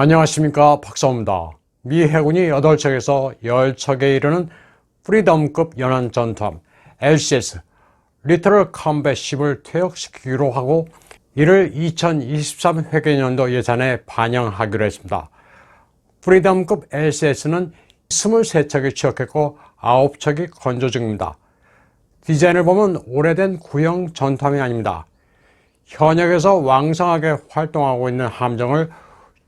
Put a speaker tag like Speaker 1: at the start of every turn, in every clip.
Speaker 1: 안녕하십니까 박사입니다. 미 해군이 8척에서 10척에 이르는 프리덤급 연안 전투함 LCS 리터럴 컴뱃십을 퇴역시키기로 하고 이를 2023 회계년도 예산에 반영하기로 했습니다. 프리덤급 LCS는 23척이 취역했고 9척이 건조 중입니다. 디자인을 보면 오래된 구형 전투함이 아닙니다. 현역에서 왕성하게 활동하고 있는 함정을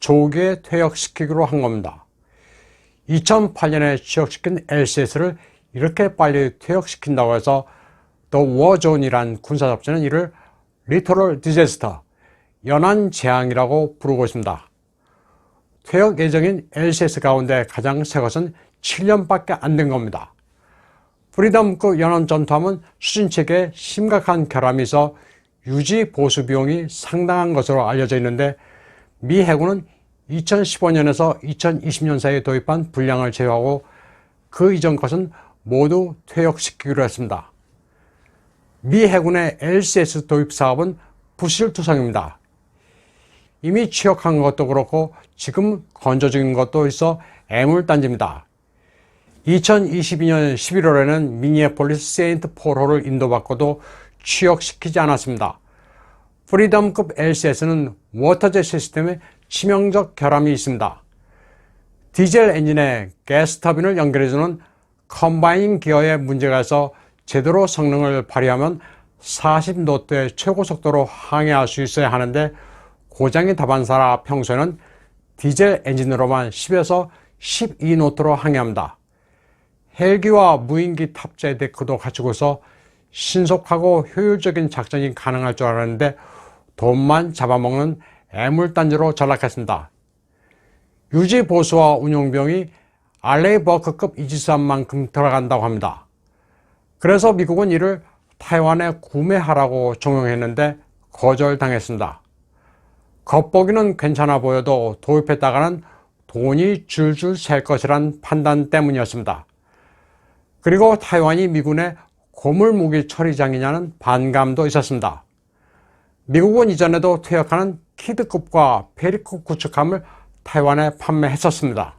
Speaker 1: 조기에 퇴역시키기로 한 겁니다. 2008년에 취역시킨 LCS를 이렇게 빨리 퇴역시킨다고 해서 War Zone이란 군사작전은 이를 Literal Disaster, 연안 재앙이라고 부르고 있습니다. 퇴역 예정인 LCS 가운데 가장 새 것은 7년밖에 안 된 겁니다. 프리덤급 연안 전투함은 수진 체계에 심각한 결함이 있어 유지 보수 비용이 상당한 것으로 알려져 있는데 미 해군은 2015년에서 2020년 사이에 도입한 분량을 제외하고 그 이전 것은 모두 퇴역시키기로 했습니다. 미 해군의 LCS 도입 사업은 부실투성입니다. 이미 취역한 것도 그렇고 지금 건조 중인 것도 있어 애물단지입니다. 2022년 11월에는 미니애폴리스 세인트 폴호를 인도받고도 취역시키지 않았습니다. 프리덤급 LCS는 워터젯 시스템에 치명적 결함이 있습니다. 디젤 엔진에 가스 터빈을 연결해주는 컴바이닝 기어에 문제가 있어 제대로 성능을 발휘하면 40노트의 최고 속도로 항해할 수 있어야 하는데 고장이 다반사라 평소에는 디젤 엔진으로만 10에서 12노트로 항해합니다. 헬기와 무인기 탑재 데크도 갖추고 서 신속하고 효율적인 작전이 가능할 줄 알았는데 돈만 잡아먹는 애물단지로 전락했습니다. 유지 보수와 운용비용이 알레이버크급 이지스함만큼 들어간다고 합니다. 그래서 미국은 이를 타이완에 구매하라고 종용했는데 거절당했습니다. 겉보기는 괜찮아 보여도 도입했다가는 돈이 줄줄 셀 것이란 판단 때문이었습니다. 그리고 타이완이 미군의 고물무기 처리장이냐는 반감도 있었습니다. 미국은 이전에도 퇴역하는 키드급과 페리급 구축함을 타이완에 판매했었습니다.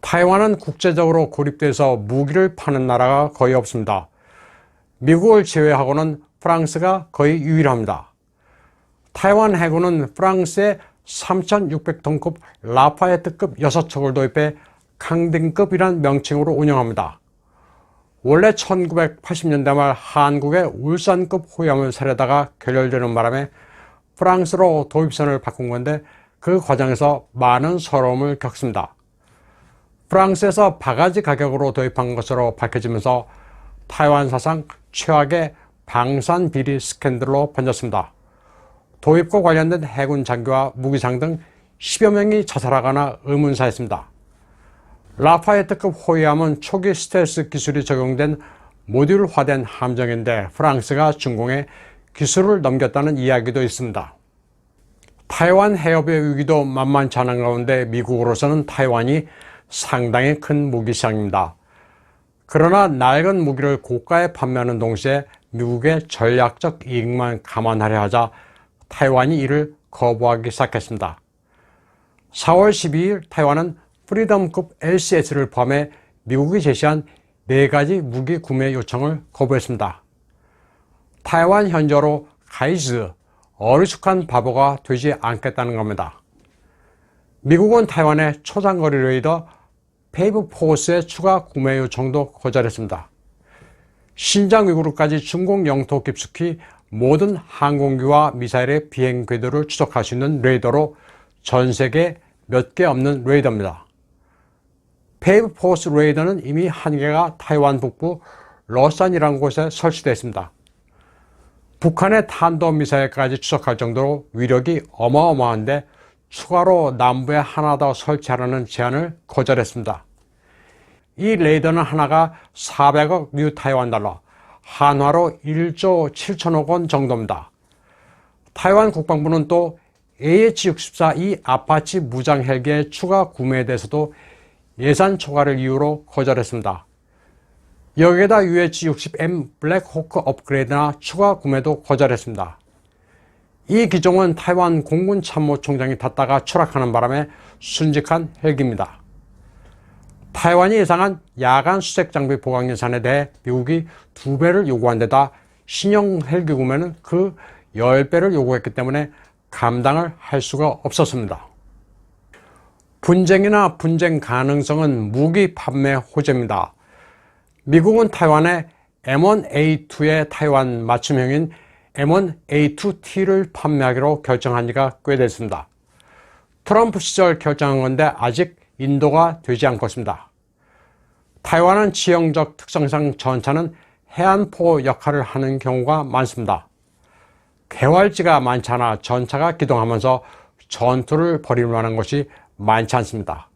Speaker 1: 타이완은 국제적으로 고립돼서 무기를 파는 나라가 거의 없습니다. 미국을 제외하고는 프랑스가 거의 유일합니다. 타이완 해군은 프랑스의 3,600톤급 라파에트급 6척을 도입해 강등급이란 명칭으로 운영합니다. 원래 1980년대 말 한국의 울산급 호위함을 사려다가 결렬되는 바람에 프랑스로 도입선을 바꾼 건데 그 과정에서 많은 서러움을 겪습니다. 프랑스에서 바가지 가격으로 도입한 것으로 밝혀지면서 타이완 사상 최악의 방산 비리 스캔들로 번졌습니다. 도입과 관련된 해군 장교와 무기상 등 10여 명이 자살하거나 의문사했습니다. 라파에트급 호위함은 초기 스텔스 기술이 적용된 모듈화된 함정인데 프랑스가 중공에 기술을 넘겼다는 이야기도 있습니다. 타이완 해협의 위기도 만만치 않은 가운데 미국으로서는 타이완이 상당히 큰 무기시장입니다. 그러나 낡은 무기를 고가에 판매하는 동시에 미국의 전략적 이익만 감안하려 하자 타이완이 이를 거부하기 시작했습니다. 4월 12일 타이완은 프리덤급 LCS를 포함해 미국이 제시한 4가지 무기 구매 요청을 거부했습니다. 타이완 현저로 가이즈, 어리숙한 바보가 되지 않겠다는 겁니다. 미국은 타이완의 초장거리 레이더 페이브 포스의 추가 구매 요청도 거절했습니다. 신장 위구르까지 중국 영토 깊숙이 모든 항공기와 미사일의 비행 궤도를 추적할 수 있는 레이더로 전 세계 몇 개 없는 레이더입니다. 페이브 포스 레이더는 이미 한 개가 타이완 북부 러산이라는 곳에 설치되어 있습니다. 북한의 탄도미사일까지 추적할 정도로 위력이 어마어마한데 추가로 남부에 하나 더 설치하라는 제안을 거절했습니다. 이 레이더는 하나가 400억 뉴 타이완 달러, 한화로 1조 7천억 원 정도입니다. 타이완 국방부는 또 AH-64E 아파치 무장 헬기의 추가 구매에 대해서도 예산 초과를 이유로 거절했습니다. 여기에다 UH-60M 블랙호크 업그레이드나 추가 구매도 거절했습니다. 이 기종은 타이완 공군 참모총장이 탔다가 추락하는 바람에 순직한 헬기입니다. 타이완이 예상한 야간 수색 장비 보강 예산에 대해 미국이 두 배를 요구한 데다 신형 헬기 구매는 그 10배를 요구했기 때문에 감당을 할 수가 없었습니다. 분쟁이나 분쟁 가능성은 무기 판매 호재입니다. 미국은 타이완에 M1A2의 타이완 맞춤형인 M1A2T를 판매하기로 결정한 지가 꽤 됐습니다. 트럼프 시절 결정한 건데 아직 인도가 되지 않고 있습니다. 타이완은 지형적 특성상 전차는 해안포 역할을 하는 경우가 많습니다. 개활지가 많잖아 전차가 기동하면서 전투를 벌일 만한 것이 많지 않습니다.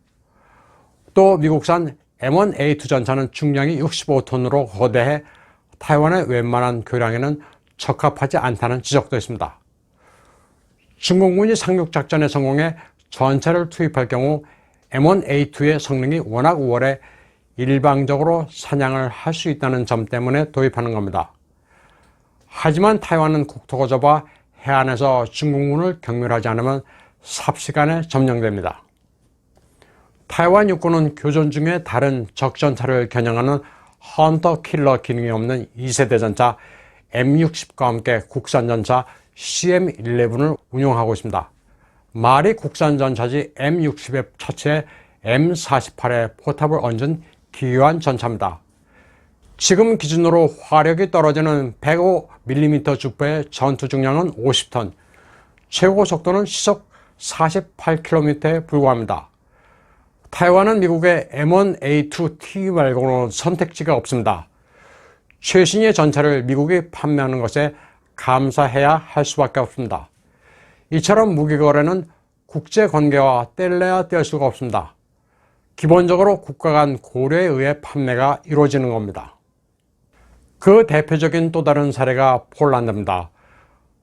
Speaker 1: 또 미국산 M1A2 전차는 중량이 65톤으로 거대해 타이완의 웬만한 교량에는 적합하지 않다는 지적도 있습니다. 중공군이 상륙작전에 성공해 전차를 투입할 경우 M1A2의 성능이 워낙 우월해 일방적으로 사냥을 할 수 있다는 점 때문에 도입하는 겁니다. 하지만 타이완은 국토가 좁아 해안에서 중공군을 경멸하지 않으면 삽시간에 점령됩니다. 타이완 육군은 교전 중에 다른 적전차를 겨냥하는 헌터 킬러 기능이 없는 2세대 전차 M60과 함께 국산 전차 CM11을 운용하고 있습니다. 말이 국산 전차지 M60의 차체에 M48의 포탑을 얹은 기묘한 전차입니다. 지금 기준으로 화력이 떨어지는 105mm 주포의 전투 중량은 50톤, 최고 속도는 시속 48km에 불과합니다. 타이완은 미국의 M1A2T 말고는 선택지가 없습니다. 최신의 전차를 미국이 판매하는 것에 감사해야 할 수밖에 없습니다. 이처럼 무기 거래는 국제 관계와 뗄래야 뗄 수가 없습니다. 기본적으로 국가 간 고려에 의해 판매가 이루어지는 겁니다. 그 대표적인 또 다른 사례가 폴란드입니다.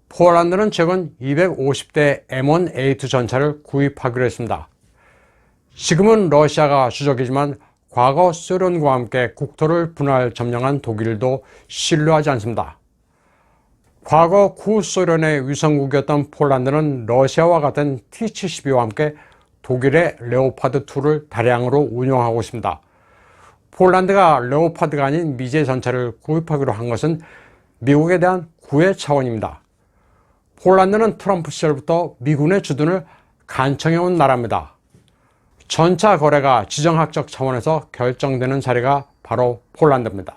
Speaker 1: 폴란드는 최근 250대 M1A2 전차를 구입하기로 했습니다. 지금은 러시아가 주적이지만 과거 소련과 함께 국토를 분할 점령한 독일도 신뢰하지 않습니다. 과거 구소련의 위성국이었던 폴란드는 러시아와 같은 T-72와 함께 독일의 레오파드2를 다량으로 운용하고 있습니다. 폴란드가 레오파드가 아닌 미제 전차를 구입하기로 한 것은 미국에 대한 구애 차원입니다. 폴란드는 트럼프 시절부터 미군의 주둔을 간청해온 나라입니다. 전차 거래가 지정학적 차원에서 결정되는 자리가 바로 폴란드입니다.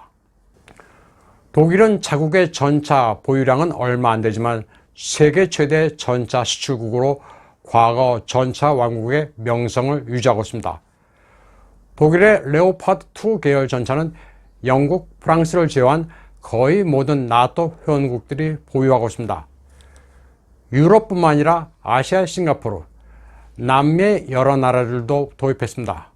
Speaker 1: 독일은 자국의 전차 보유량은 얼마 안 되지만 세계 최대 전차 수출국으로 과거 전차 왕국의 명성을 유지하고 있습니다. 독일의 레오파드2 계열 전차는 영국, 프랑스를 제외한 거의 모든 나토 회원국들이 보유하고 있습니다. 유럽뿐만 아니라 아시아 싱가포르, 남미의 여러 나라들도 도입했습니다.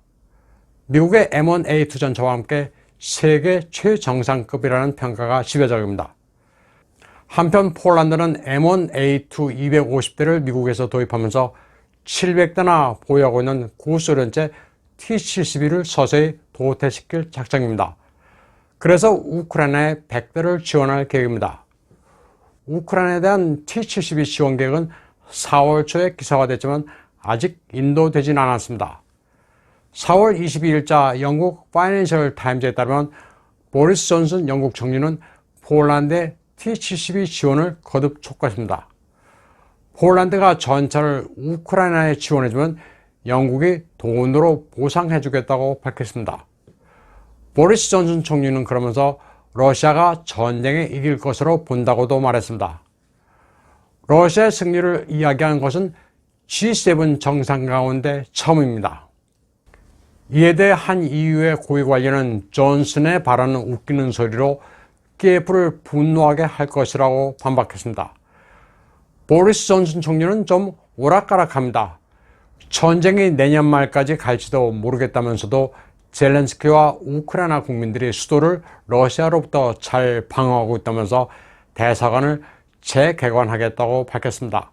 Speaker 1: 미국의 M1A2 전차와 함께 세계 최정상급이라는 평가가 지배적입니다. 한편 폴란드는 M1A2 250대를 미국에서 도입하면서 700대나 보유하고 있는 구소련제 T-72를 서서히 도태시킬 작정입니다. 그래서 우크라이나에 100대를 지원할 계획입니다. 우크라이나에 대한 T-72 지원 계획은 4월 초에 기사화됐지만 아직 인도되진 않았습니다. 4월 22일자 영국 파이낸셜 타임즈에 따르면 보리스 존슨 영국 총리는 폴란드의 T-72 지원을 거듭 촉구했습니다. 폴란드가 전차를 우크라이나에 지원해주면 영국이 돈으로 보상해주겠다고 밝혔습니다. 보리스 존슨 총리는 그러면서 러시아가 전쟁에 이길 것으로 본다고도 말했습니다. 러시아의 승리를 이야기한 것은 G7 정상 가운데 처음입니다. 이에 대해 한 EU의 고위 관련은 존슨의 발언은 웃기는 소리로 키예프를 분노하게 할 것이라고 반박했습니다. 보리스 존슨 총리는 좀 오락가락합니다. 전쟁이 내년 말까지 갈지도 모르겠다면서도 젤렌스키와 우크라이나 국민들이 수도를 러시아로부터 잘 방어하고 있다면서 대사관을 재개관하겠다고 밝혔습니다.